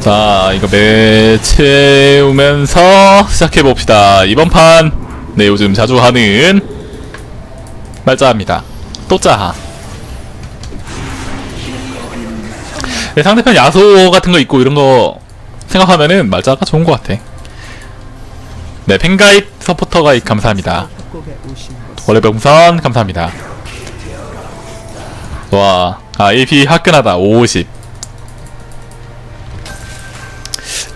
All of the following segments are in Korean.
자, 이거 매 채우면서 시작해봅시다. 이번 판, 네, 요즘 자주 하는 말자합니다. 또 짜하. 네, 상대편 야소 같은 거 있고 이런 거 생각하면은 말자가 좋은 것 같아. 네, 팬가입, 서포터 가입 감사합니다. 원래 병선 감사합니다. 와, 아, AP 화끈하다. 50.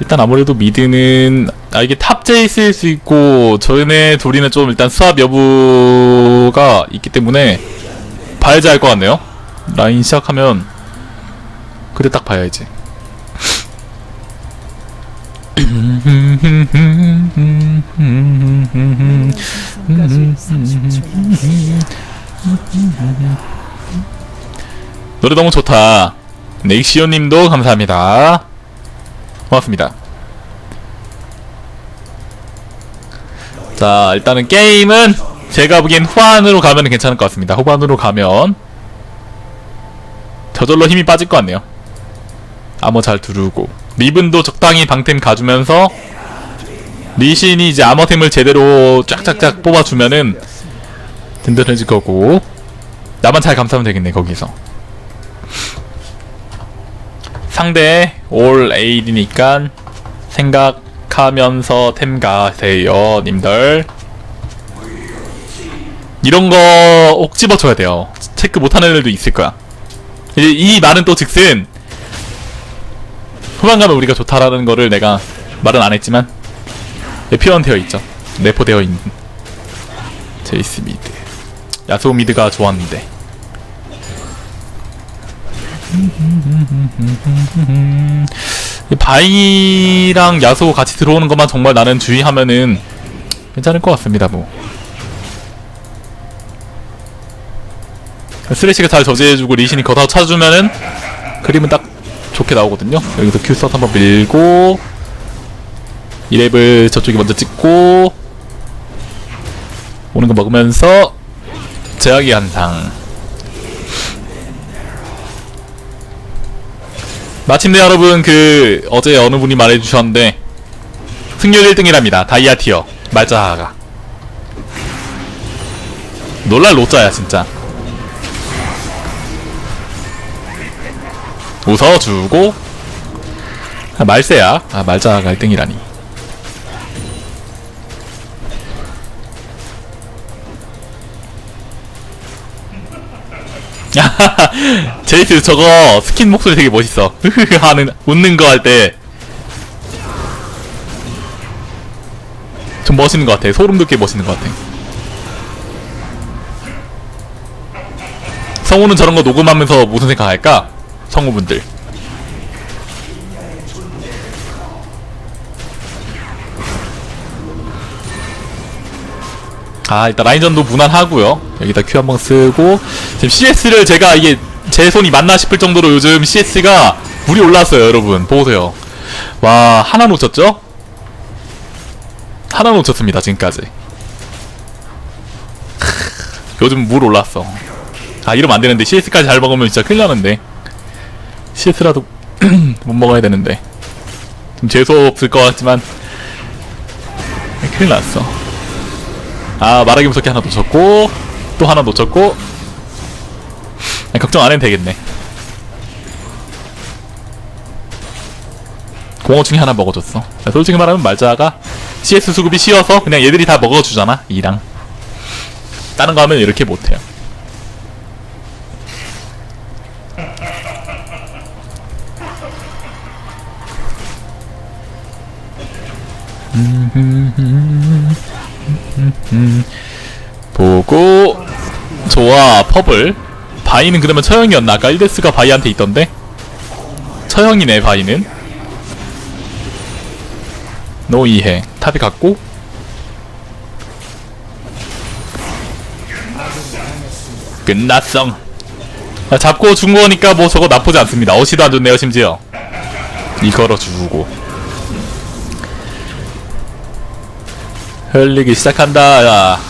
일단 아무래도 미드는 아 이게 탑 제이스일 수 있고 저네 둘이는 좀 일단 수압 여부가 있기 때문에 봐야지 알 것 같네요. 라인 시작하면 그때 딱 봐야지. 노래 너무 좋다. 넥시오님도 감사합니다. 고맙습니다. 자, 일단은 게임은 제가 보기엔 후반으로 가면 괜찮을 것 같습니다. 후반으로 가면 저절로 힘이 빠질 것 같네요. 암호 잘 두르고 리븐도 적당히 방템 가주면서 리신이 이제 암호템을 제대로 쫙쫙쫙 뽑아주면은 든든해질 거고 나만 잘 감싸면 되겠네 거기서 상대 올 에이드니까 생각하면서 템 가세요 님들. 이런 거꼭 집어줘야 돼요. 체크 못하는 애들도 있을 거야. 이제 이 말은 또 즉슨 후반 가면 우리가 좋다라는 거를 내가 말은 안 했지만 네, 표현되어 있죠. 내포되어 있는. 제이스 미드. 야소 미드가 좋았는데. 이 바이랑 야소 같이 들어오는 것만 정말 나는 주의하면은 괜찮을 것 같습니다 뭐. 쓰레쉬가 잘 저지해주고 리신이 걷어 쳐주면은 그림은 딱 좋게 나오거든요. 여기서 큐스터 한번 밀고 이랩을 저쪽에 먼저 찍고 오는 거 먹으면서 제약이 한상 마침내 여러분 그 어제 어느 분이 말해주셨는데 승률 1등이랍니다. 다이아 티어. 말자가. 놀랄 로짜야 진짜. 웃어주고. 아, 말세야. 아 말자가 1등이라니 제이스 저거 스킨 목소리 되게 멋있어. 하는 웃는 거 할 때. 좀 멋있는 것 같아. 소름 돋게 멋있는 것 같아. 성우는 저런 거 녹음하면서 무슨 생각할까? 성우분들. 아 일단 라인전도 무난하고요. 여기다 Q 한 번 쓰고 지금 CS를 제가 이게 제 손이 맞나 싶을 정도로 요즘 CS가 물이 올라왔어요 여러분. 보세요. 와 하나 놓쳤죠? 하나 놓쳤습니다 지금까지. 크, 요즘 물 올랐어. 아 이러면 안되는데 CS까지 잘 먹으면 진짜 큰일 나는데. CS라도 못 먹어야 되는데. 좀 재수없을 것 같지만 큰일 났어 아 말하기 무섭게 하나 놓쳤고 또 하나 놓쳤고. 아니, 걱정 안 해도 되겠네. 공어충이 하나 먹어줬어. 자, 솔직히 말하면 말자가 CS 수급이 쉬워서 그냥 얘들이 다 먹어주잖아 이랑. 다른 거 하면 이렇게 못해요 보고 좋아 퍼블. 바이는 그러면 처형이었나? 아까 1데스가 바이한테 있던데? 처형이네 바이는. 노 이해. 탑이 갔고. 끝났성. 야, 잡고 준 거니까 뭐 저거 나쁘지 않습니다. 어시도 안 좋네요 심지어. 이걸어 주고 흘리기 시작한다 야.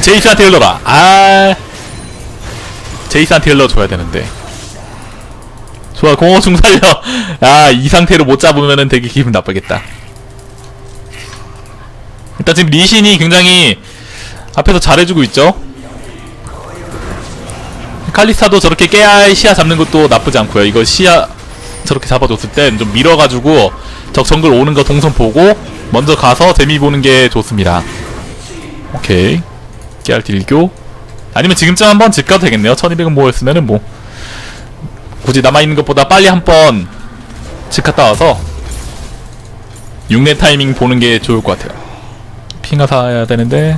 제이스한테 흘러라. 아. 제이스한테 흘러줘야 되는데. 좋아, 공허충 살려. 아, 이 상태로 못 잡으면은 되게 기분 나쁘겠다. 일단 지금 리신이 굉장히 앞에서 잘해주고 있죠? 칼리스타도 저렇게 깨알 시야 잡는 것도 나쁘지 않고요. 이거 시야 저렇게 잡아줬을 땐 좀 밀어가지고 적 정글 오는 거 동선 보고 먼저 가서 재미 보는 게 좋습니다. 오케이. 깨알 딜교. 아니면 지금쯤 한번 집 가도 되겠네요. 1200원 모였으면은 뭐. 굳이 남아있는 것보다 빨리 한번 집 갔다 와서 6내 타이밍 보는 게 좋을 것 같아요. 핑가 사야 되는데.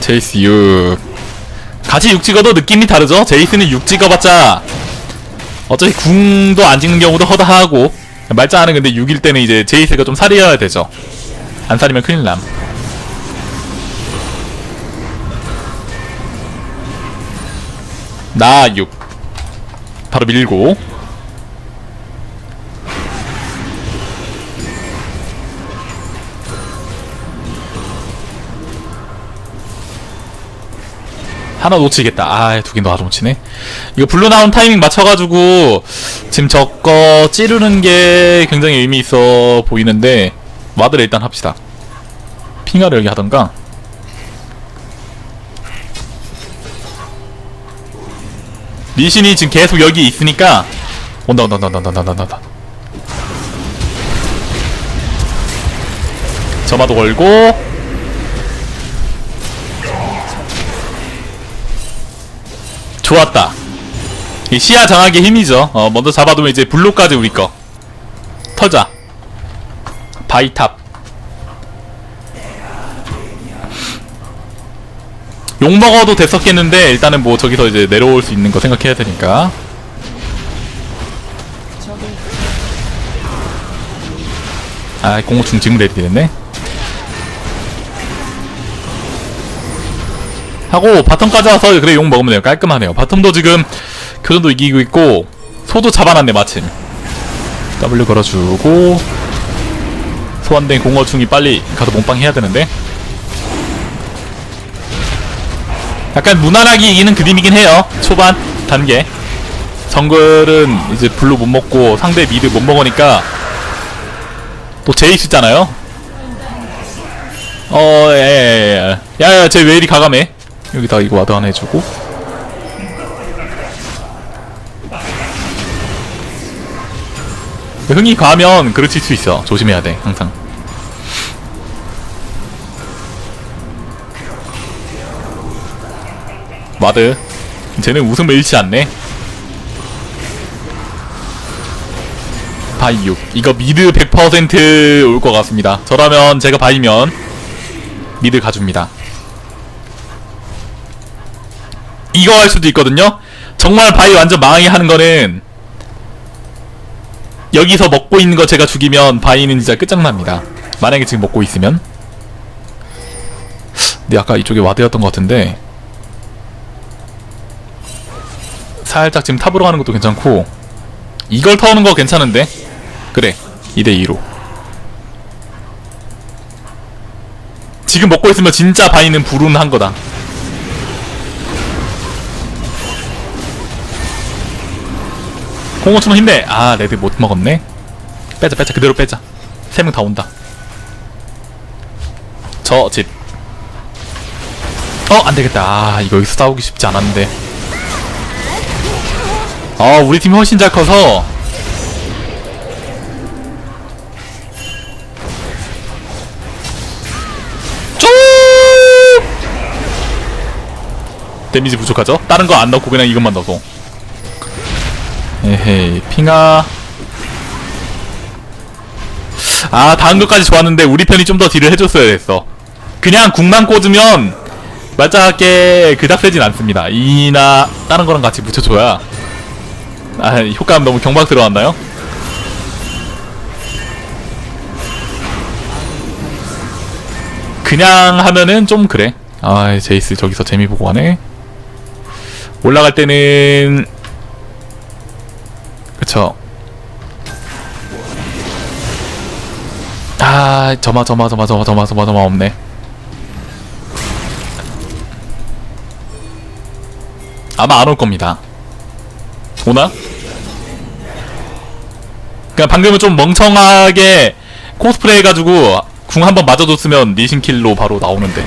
제이스 6 같이 6 찍어도 느낌이 다르죠? 제이스는 6 찍어봤자 어차피 궁도 안 찍는 경우도 허다하고 말짱하는 근데 6일 때는 이제 제이스가 좀 살이어야 되죠. 안 살이면 큰일 남. 나 6 바로 밀고 하나 놓치겠다. 아, 두개 놔도 놓치네. 이거 블루 나온 타이밍 맞춰가지고 지금 저거 찌르는 게 굉장히 의미 있어 보이는데 와드를 일단 합시다. 핑하를 여기 하던가. 리신이 지금 계속 여기 있으니까 온다 온다 온다 온다 온다 온다 온다. 점화도 걸고 좋았다. 이 시야 장악의 힘이죠. 어, 먼저 잡아두면 이제 블루까지 우리 거. 터자. 바이탑. 욕 먹어도 됐었겠는데 일단은 뭐 저기서 이제 내려올 수 있는 거 생각해야 되니까. 아, 공호충 지금 됐네. 하고 바텀까지 와서 그래 용 먹으면 돼요. 깔끔하네요. 바텀도 지금 교전도 이기고 있고 소도 잡아놨네 마침. W 걸어주고 소환된 공어충이 빨리 가서 몸빵 해야 되는데. 약간 무난하게 이기는 그림이긴 해요. 초반 단계. 정글은 이제 블루 못 먹고 상대 미드 못 먹으니까 또 제이스 있잖아요. 어, 예, 예, 예. 야, 야, 쟤왜 이리 가감해? 여기다 이거 와드 하나 해주고. 흥이 가면 그르칠 수 있어. 조심해야 돼 항상. 와드. 쟤는 웃음을 잃지 않네. 바이 6 이거 미드 100%올 것 같습니다. 저라면 제가 바이면 미드 가줍니다 이거 할 수도 있거든요. 정말 바위 완전 망하게 하는 거는 여기서 먹고 있는 거 제가 죽이면 바위는 진짜 끝장납니다. 만약에 지금 먹고 있으면. 근데 아까 이쪽에 와드였던 것 같은데 살짝 지금 탑으로 가는 것도 괜찮고 이걸 터오는 거 괜찮은데 그래 2대2로 지금 먹고 있으면 진짜 바위는 불운한 거다 공호충 힘내. 아, 레드 못 먹었네. 빼자, 빼자. 그대로 빼자. 세 명 다 온다. 저 집. 어, 안 되겠다. 아, 이거 여기서 싸우기 쉽지 않았는데. 아, 우리 팀이 훨씬 잘 커서. 쭉! 데미지 부족하죠? 다른 거 안 넣고 그냥 이것만 넣어서. 에헤이 핑아. 아 다음 것까지 좋았는데 우리 편이 좀 더 딜을 해줬어야 됐어. 그냥 궁만 꽂으면 말짱하게 그닥 세진 않습니다. 이나 다른 거랑 같이 붙여줘야. 아 효과음 너무 경박 들어왔나요? 그냥 하면은 좀 그래. 아 제이스 저기서 재미 보고 가네. 올라갈 때는 그쵸. 아, 저마, 저마, 저마, 저마, 저마, 저마, 저마 없네. 아마 안 올 겁니다. 오나? 그냥 방금은 좀 멍청하게 코스프레 해가지고 궁 한번 맞아줬으면 니신킬로 바로 나오는데.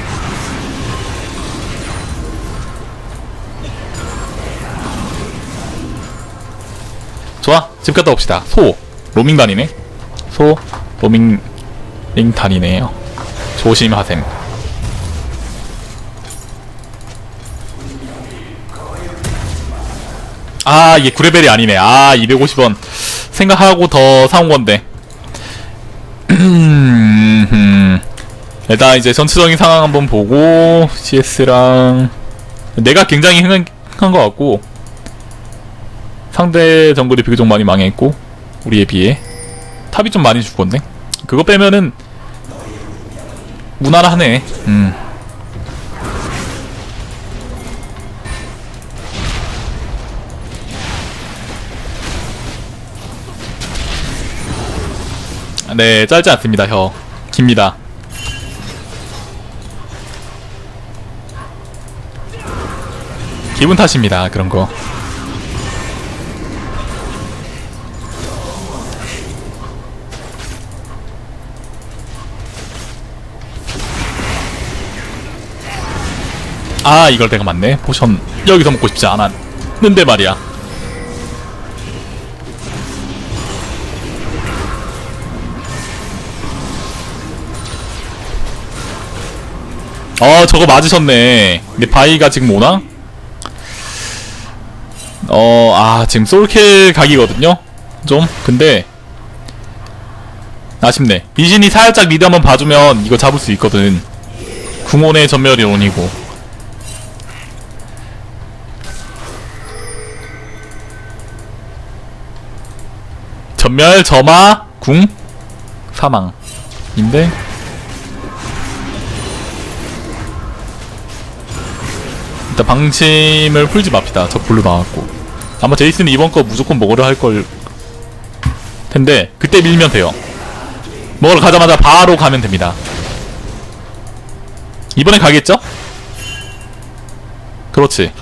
좋아? 집 갔다 옵시다. 소. 로밍 다니네. 소. 로밍 링 다니네요. 조심하셈. 아 이게 9레벨이 아니네. 아 250원. 생각하고 더 사온 건데. 일단 이제 전체적인 상황 한번 보고 CS랑. 내가 굉장히 흥한 것 같고 상대 정글이 비교적 많이 망했고 우리에 비해. 탑이 좀 많이 죽었네. 그거 빼면은 무난하네. 음. 네 짧지 않습니다 혀 깁니다. 기분 탓입니다 그런 거 아 이걸 내가 맞네. 포션 여기서 먹고 싶지 않았는데 말이야. 어 저거 맞으셨네. 근데 바이가 지금 오나? 어 아 지금 솔킬 각이거든요? 좀? 근데 아쉽네. 미진이 살짝 미드 한번 봐주면 이거 잡을 수 있거든. 궁원의 전멸이 온이고 전멸 점화 궁? 사망인데? 일단 방심을 풀지 맙시다. 저 블루 나왔고. 아마 제이슨이 이번 거 무조건 먹으려 할 걸 텐데 그때 밀면 돼요. 먹으러 가자마자 바로 가면 됩니다. 이번에 가겠죠? 그렇지.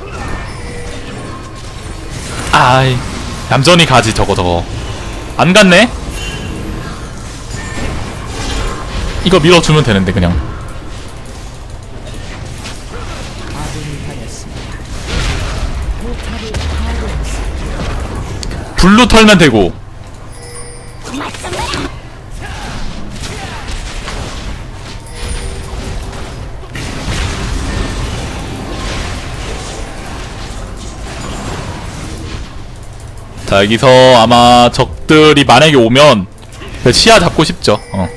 아이 얌전히 가지 저거 저거 안 갔네? 이거 밀어주면 되는데 그냥 블루 털면 되고 자 여기서 아마 적들이 만약에 오면 그 시야 잡고 싶죠 어.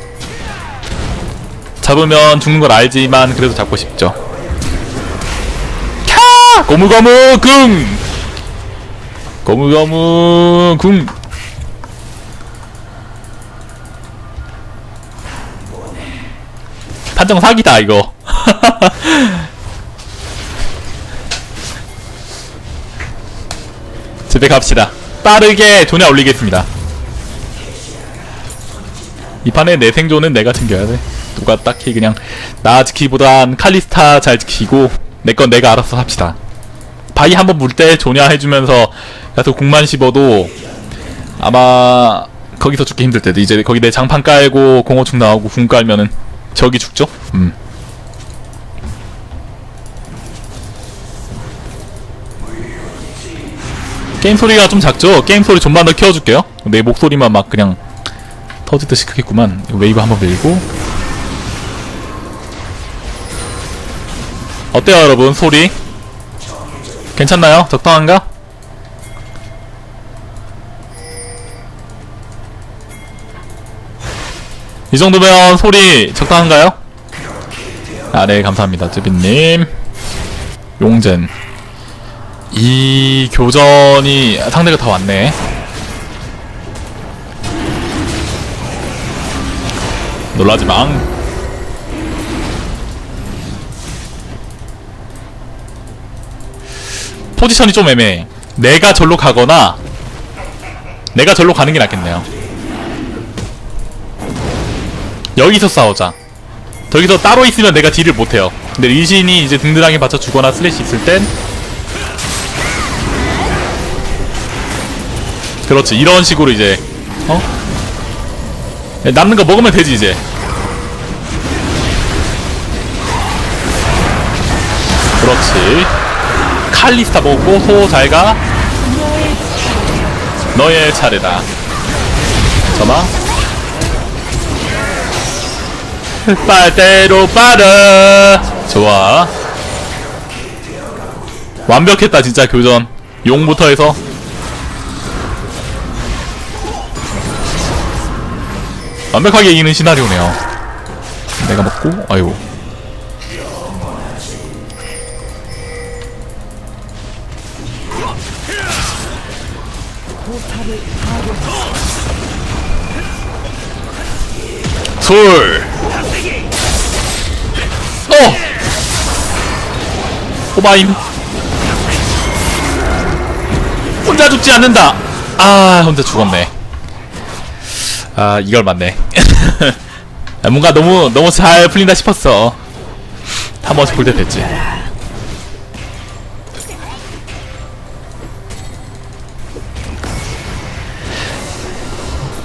잡으면 죽는 걸 알지만 그래도 잡고 싶죠 캬! 고무고무 궁! 고무고무 궁! 판정 사기다 이거 집에 갑시다 빠르게 조냐 올리겠습니다 이 판에 내 생존은 내가 챙겨야 돼 누가 딱히 그냥 나 지키기보단 칼리스타 잘 지키고 내 건 내가 알아서 합시다 바위 한 번 물 때 조냐 해주면서 가서 궁만 씹어도 아마 거기서 죽기 힘들 때도 이제 거기 내 장판 깔고 공허충 나오고 궁 깔면은 저기 죽죠? 음. 게임 소리가 좀 작죠? 게임 소리 좀만 더 키워줄게요. 내 목소리만 막 그냥 터지듯이 크겠구만. 웨이브 한번 밀고. 어때요, 여러분? 소리? 괜찮나요? 적당한가? 이 정도면 소리 적당한가요? 아, 네, 감사합니다. 쯔빈님. 용젠. 이 교전이 상대가 다 왔네. 놀라지 망. 포지션이 좀 애매해. 내가 절로 가거나 내가 절로 가는 게 낫겠네요. 여기서 싸우자. 저기서 따로 있으면 내가 딜을 못해요. 근데 리신이 이제 든든하게 받쳐 주거나 슬래시 있을 땐 그렇지. 이런 식으로 이제 어? 남는 거 먹으면 되지 이제. 그렇지. 칼리스타 먹고 소 잘가. 너의 차례다. 잠아. 빨대로 빠르 좋아. 완벽했다 진짜 교전. 용부터 해서 완벽하게 이기는 시나리오네요. 내가 먹고 아이고. 술 어! 호바임. 혼자 죽지 않는다. 아 혼자 죽었네 아 이걸 맞네. 아, 뭔가 너무 너무 잘 풀린다 싶었어. 한 번씩 볼때 됐지.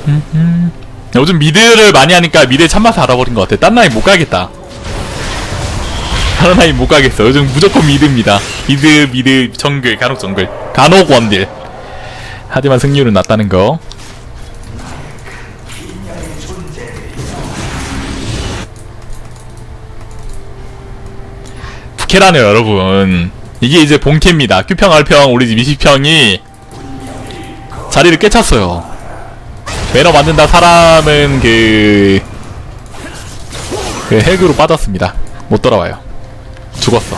음흠. 요즘 미드를 많이 하니까 미드의 참맛을 알아버린 것 같아. 딴 라인 못 가겠다. 다른 라인 못 가겠어. 요즘 무조건 미드입니다. 미드 미드 정글 간혹 정글. 간혹 원딜. 하지만 승률은 낮다는 거 부캐라네요 여러분. 이게 이제 본캐입니다. 큐평 알평 우리 집 20평이 자리를 꿰찼어요. 매너 만든다 사람은 그... 그 핵으로 빠졌습니다. 못 돌아와요. 죽었어.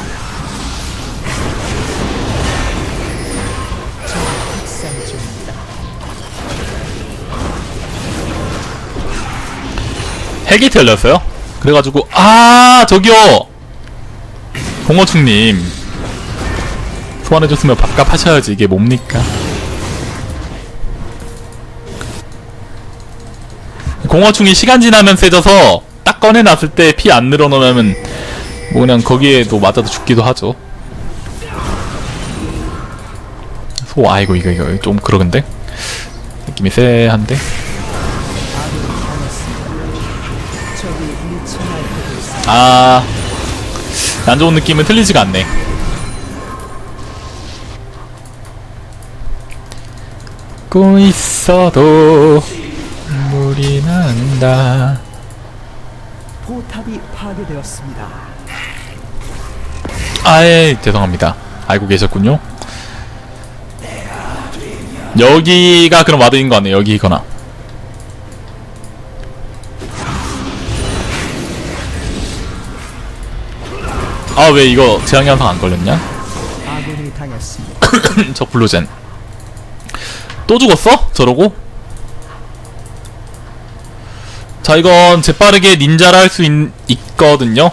핵이 틀렸어요? 그래가지고 아 저기요 공어충님 소환해줬으면 밥값 하셔야지. 이게 뭡니까? 공어충이 시간 지나면 세져서 딱 꺼내놨을 때 피 안 늘어나면 뭐 그냥 거기에도 맞아도 죽기도 하죠. 소 아이고 이거 이거 좀 그러근데? 느낌이 쎄한데? 아, 안 좋은 느낌은 틀리지가 않네. 고 있어도 물이 난다. 포탑이 파괴되었습니다. 아예 죄송합니다. 알고 계셨군요. 여기가 그럼 와드인 거 같네. 여기거나. 아 왜 이거 재앙 현상 안 걸렸냐? 저 블루젠 또 죽었어? 저러고? 자 이건 재빠르게 닌자를 할 수 있거든요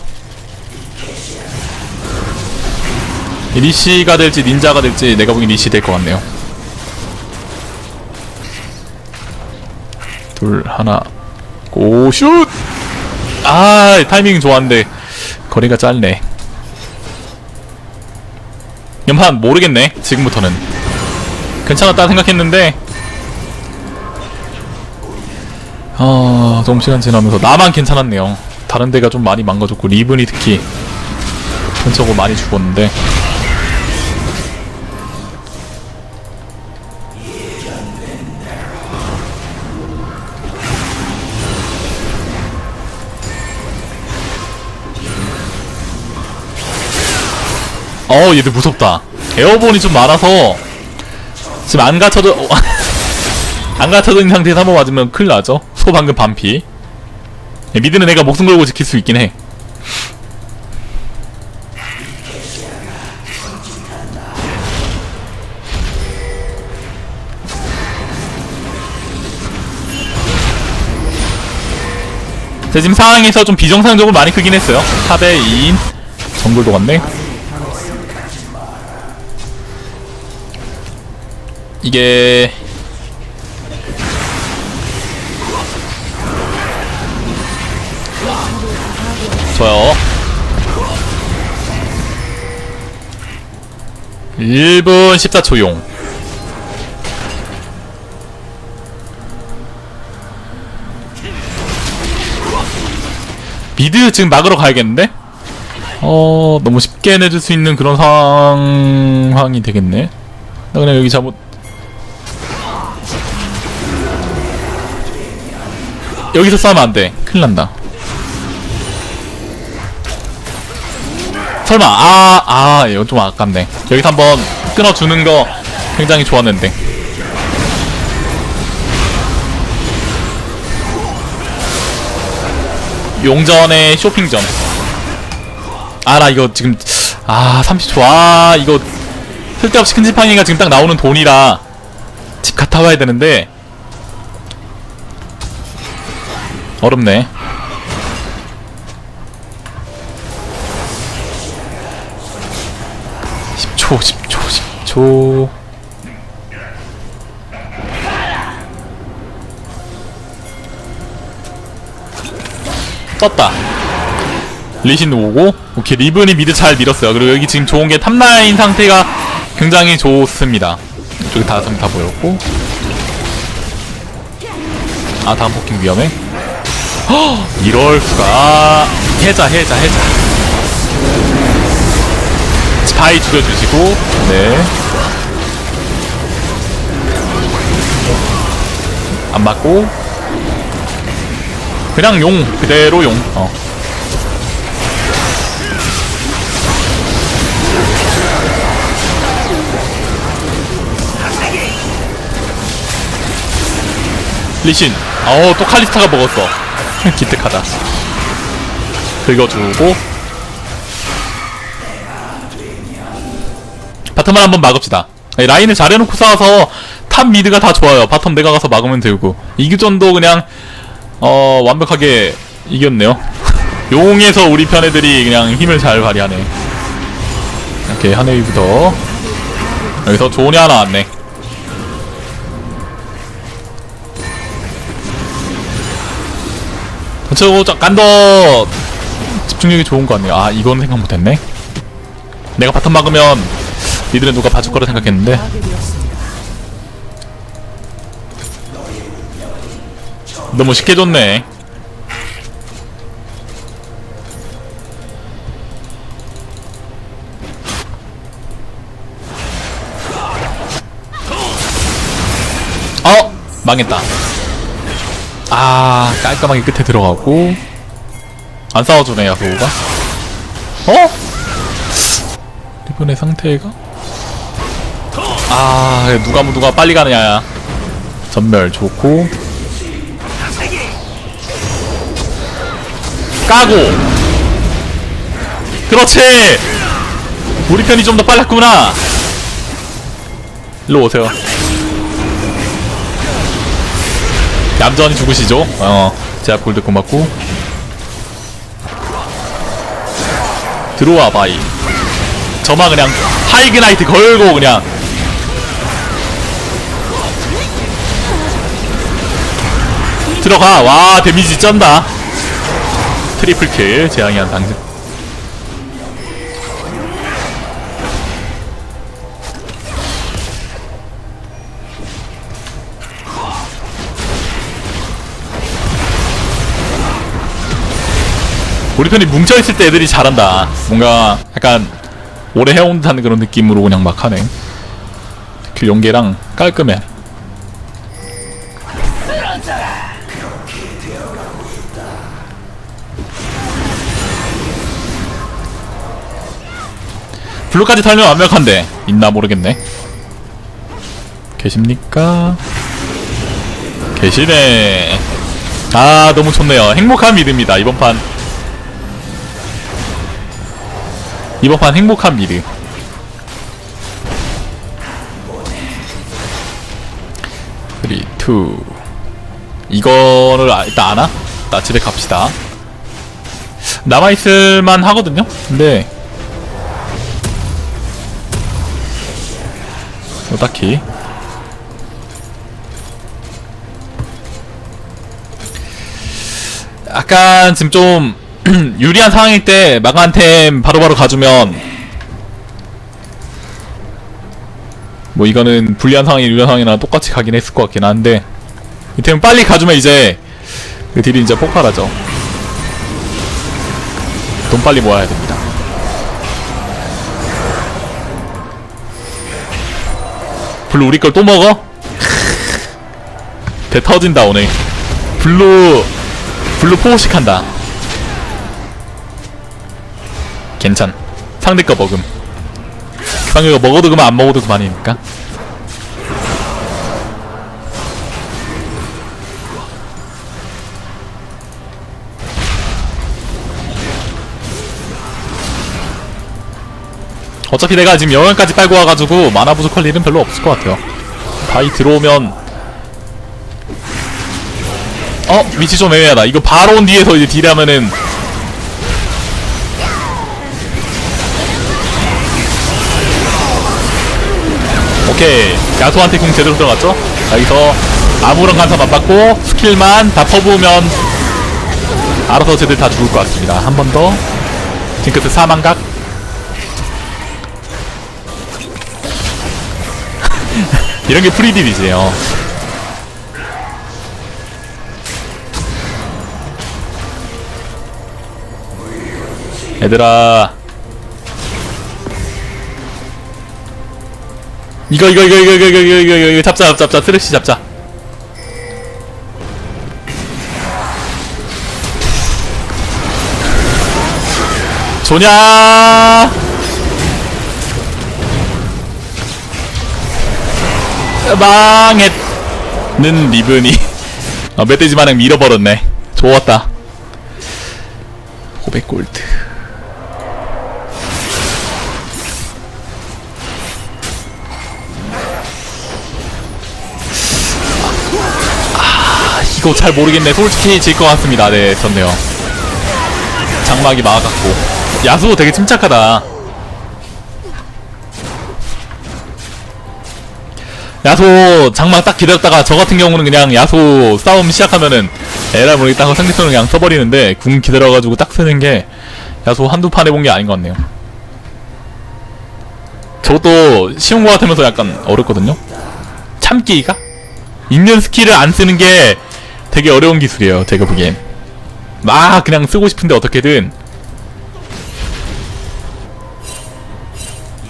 리시가 될지 닌자가 될지 내가 보기엔 리시 될 것 같네요 둘 하나 고슛 아 타이밍 좋았는데 거리가 짧네 연판 모르겠네 지금부터는. 괜찮았다 생각했는데. 어... 좀 시간 지나면서 나만 괜찮았네요. 다른 데가 좀 많이 망가졌고 리븐이 특히. 근처고 많이 죽었는데 어 얘들 무섭다. 에어본이 좀 많아서 지금 안 갇혀져 어, 안 있는 상태에서 한번 맞으면 큰일 나죠? 소 방금 반피. 예, 미드는 내가 목숨 걸고 지킬 수 있긴 해. 자, 지금 상황에서 좀 비정상적으로 많이 크긴 했어요. 탑에 2인. 정글도 갔네. 이게 좋아요. 1분 14초 용. 미드 지금 막으러 가야겠는데? 어... 너무 쉽게 내줄 수 있는 그런 상황이 되겠네. 나 그냥 여기 잘못 여기서 싸우면 안 돼. 큰일 난다. 설마 아, 아 이거 좀 아깝네. 여기서 한번 끊어주는 거 굉장히 좋았는데. 용전의 쇼핑전 아나 이거 지금 아 30초. 아 이거 쓸데없이 큰 지팡이가 지금 딱 나오는 돈이라 집 갔다 와야 되는데 어렵네. 십초십초십초. 떴다. 리신 오고 오케이 리븐이 미드 잘 밀었어요. 그리고 여기 지금 좋은 게 탑라인 상태가 굉장히 좋습니다. 이쪽에 다섯 명다 보였고. 아 다음 포킹 위험해 헉, 이럴 수가. 해자 해자 해자. 스파이 죽여주시고 네. 안 맞고. 그냥 용 그대로 용 어. 리신. 어우 또 칼리스타가 먹었어 기특하다. 긁어주고. 바텀을 한번 막읍시다. 아니, 라인을 잘 해놓고 싸워서 탑 미드가 다 좋아요. 바텀 내가 가서 막으면 되고. 이규전도 그냥 어 완벽하게 이겼네요. 용에서 우리 편 애들이 그냥 힘을 잘 발휘하네. 이렇게 한 웨이부터. 여기서 조언이 하나 왔네 약간 더 집중력이 좋은 것 같네요 아 이건 생각 못했네 내가 바텀 막으면 니들은 누가 봐줄 거라 생각했는데. 너무 쉽게 줬네 어! 망했다 아 깔끔하게 끝에 들어가고. 안 싸워주네 야소가. 어? 리본의 상태가? 아 누가 뭐 누가 빨리 가느냐. 전멸 좋고. 까고! 그렇지! 우리 편이 좀 더 빨랐구나. 일로 오세요 얌전히 죽으시죠. 어 제압 골드 고맙고. 들어와 바이. 저마 그냥 하이그나이트 걸고 그냥. 들어가. 와 데미지 쩐다. 트리플 킬 재앙이 한 당근 우리 편이 뭉쳐있을 때 애들이 잘한다. 뭔가 약간 오래 해온 듯한 그런 느낌으로 그냥 막 하네. 그 연계랑 깔끔해. 블루까지 털면 완벽한데. 있나 모르겠네. 계십니까? 계시네. 아 너무 좋네요. 행복한 미드입니다 이번 판 이번 판 행복한 미드 쓰리 투 이거를 아, 일단 안아? 나 집에 갑시다 남아있을만 하거든요? 근데 뭐 딱히 약간 지금 좀 유리한 상황일 때 마간템 바로바로 가주면 뭐 이거는 불리한 상황이 유리한 상황이나 똑같이 가긴 했을 것 같긴 한데 이템 빨리 가주면 이제 그 딜이 이제 폭발하죠. 돈 빨리 모아야 됩니다. 블루 우리 걸 또 먹어? 배 터진다 오늘. 블루 블루 포식한다 괜찮. 상대 거 먹음. 상대 거 먹어도 그만 안 먹어도 그만이니까. 어차피 내가 지금 영양까지 빨고 와가지고 만화 부족할 일은 별로 없을 것 같아요. 바이 들어오면 어? 위치 좀 애매하다. 이거 바로 온 뒤에서 이제 딜하면은 오케이 야수한테 궁 제대로 들어갔죠? 자, 여기서 아무런 간섭 안 받고 스킬만 다 퍼부으면 알아서 쟤들 다 죽을 것 같습니다. 한 번 더. 징크스 사망각. 이런 게 프리딜이지요. 얘들아 이거 이거 이거 이거 이거 이거 이거 이거 이거 잡자 잡자 잡자. 쓰레쉬 잡자. 조냐! 망했는 리븐이. 어, 멧돼지 마냥 밀어버렸네. 좋았다. 500골드 이거 잘 모르겠네. 솔직히 질 것 같습니다. 네, 졌네요. 장막이 막아갖고. 야수 되게 침착하다. 야수 장막 딱 기다렸다가 저 같은 경우는 그냥 야수 싸움 시작하면은 에라 모르겠다 하고 상대편을 그냥 써버리는데 궁 기다려가지고 딱 쓰는 게 야수 한두 판 해본 게 아닌 것 같네요. 저것도 쉬운 것 같으면서 약간 어렵거든요. 참기가? 있는 스킬을 안 쓰는 게 되게 어려운 기술이에요. 제가 보기엔. 막 그냥 쓰고 싶은데 어떻게든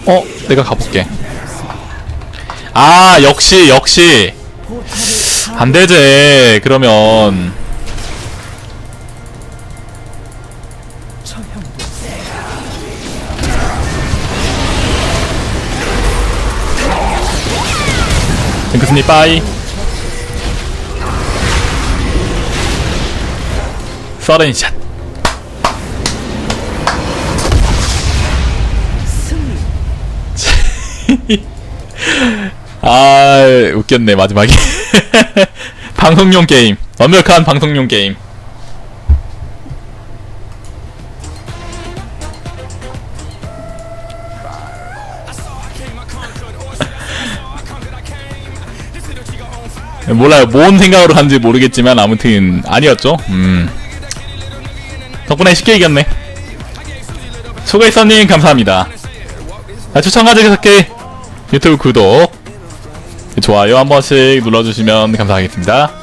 어? 내가 가볼게. 아 역시 역시 포탑을 안 되지. 그러면 징크스님 빠이. 승리. 아 웃겼네 마지막에. 방송용 게임. 완벽한 방송용 게임. 몰라요. 뭔 생각으로 간지 모르겠지만 아무튼 아니었죠? 음 덕분에 쉽게 이겼네 초가이서님 감사합니다 아, 추천 가져게 유튜브 구독 좋아요 한 번씩 눌러주시면 감사하겠습니다.